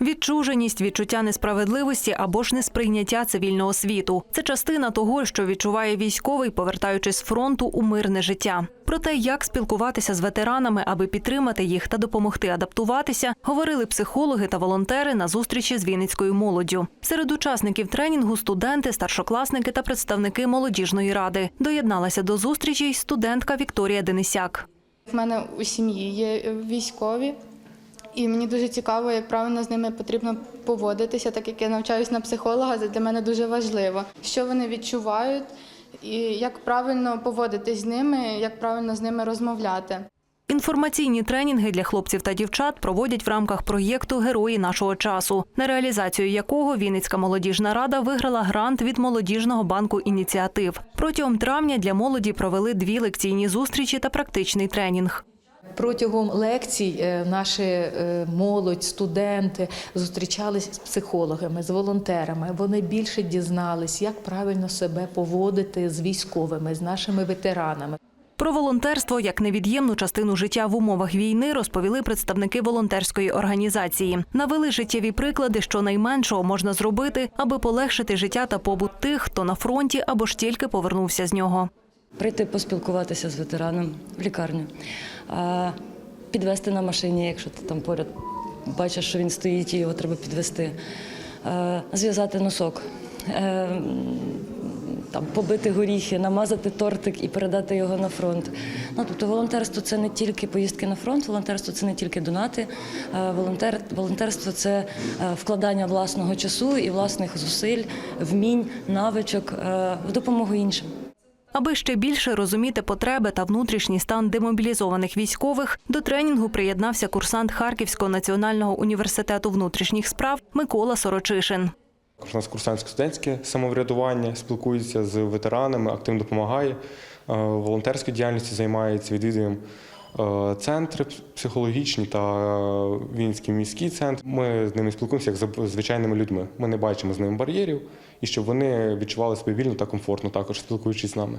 Відчуженість, відчуття несправедливості або ж несприйняття цивільного світу це частина того, що відчуває військовий, повертаючись з фронту у мирне життя. Про те, як спілкуватися з ветеранами, аби підтримати їх та допомогти адаптуватися, говорили психологи та волонтери на зустрічі з Вінницькою молоддю. Серед учасників тренінгу студенти, старшокласники та представники молодіжної ради. Доєдналася до зустрічі й студентка Вікторія Денисяк. В мене у сім'ї є військові, і мені дуже цікаво, як правильно з ними потрібно поводитися, так як я навчаюся на психолога, це для мене дуже важливо. Що вони відчувають, і як правильно поводитись з ними, як правильно з ними розмовляти. Інформаційні тренінги для хлопців та дівчат проводять в рамках проєкту Герої нашого часу, на реалізацію якого Вінницька молодіжна рада виграла грант від молодіжного банку ініціатив. Протягом травня для молоді провели дві лекційні зустрічі та практичний тренінг. Протягом лекцій е, наша е, молодь, студенти зустрічались з психологами, з волонтерами. Вони більше дізнались, як правильно себе поводити з військовими, з нашими ветеранами. Про волонтерство як невід'ємну частину життя в умовах війни розповіли представники волонтерської організації. Навели життєві приклади, що найменшого можна зробити, аби полегшити життя та побут тих, хто на фронті або ж тільки повернувся з нього. Прийти поспілкуватися з ветераном в лікарню, підвести на машині, якщо ти там поряд бачиш, що він стоїть і його треба підвести, зв'язати носок. е, Там побити горіхи, намазати тортик і передати його на фронт. Ну тобто, волонтерство це не тільки поїздки на фронт, волонтерство це не тільки донати. е, Волонтер, волонтерство це е, вкладання власного часу і власних зусиль, вмінь, навичок в допомогу іншим. Аби ще більше розуміти потреби та внутрішній стан демобілізованих військових, до тренінгу приєднався курсант Харківського національного університету внутрішніх справ Микола Сорочишин. У нас курсантсько-студентське самоврядування, спілкується з ветеранами, активно допомагає. Е, Волонтерською діяльністю займається, відвідуємо центри психологічні та е, Вінницький міський центр. Ми з ними спілкуємося як з звичайними людьми. Ми не бачимо з ними бар'єрів і щоб вони відчували себе вільно та комфортно, також спілкуючись з нами.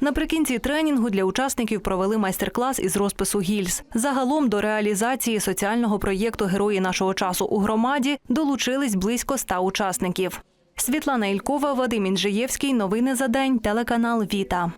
Наприкінці тренінгу для учасників провели майстер-клас із розпису гільз. Загалом до реалізації соціального проєкту Герої нашого часу у громаді долучились близько ста учасників. Світлана Ількова, Вадим Інжиєвський. Новини за день. Телеканал Віта.